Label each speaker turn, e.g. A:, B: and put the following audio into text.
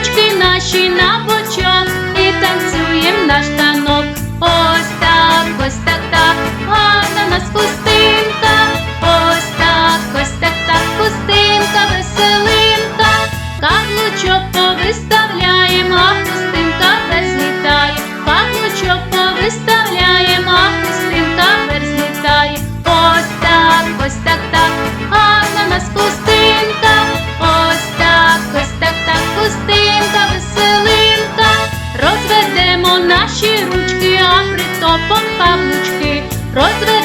A: Діточки наші на початку. Наші ручки,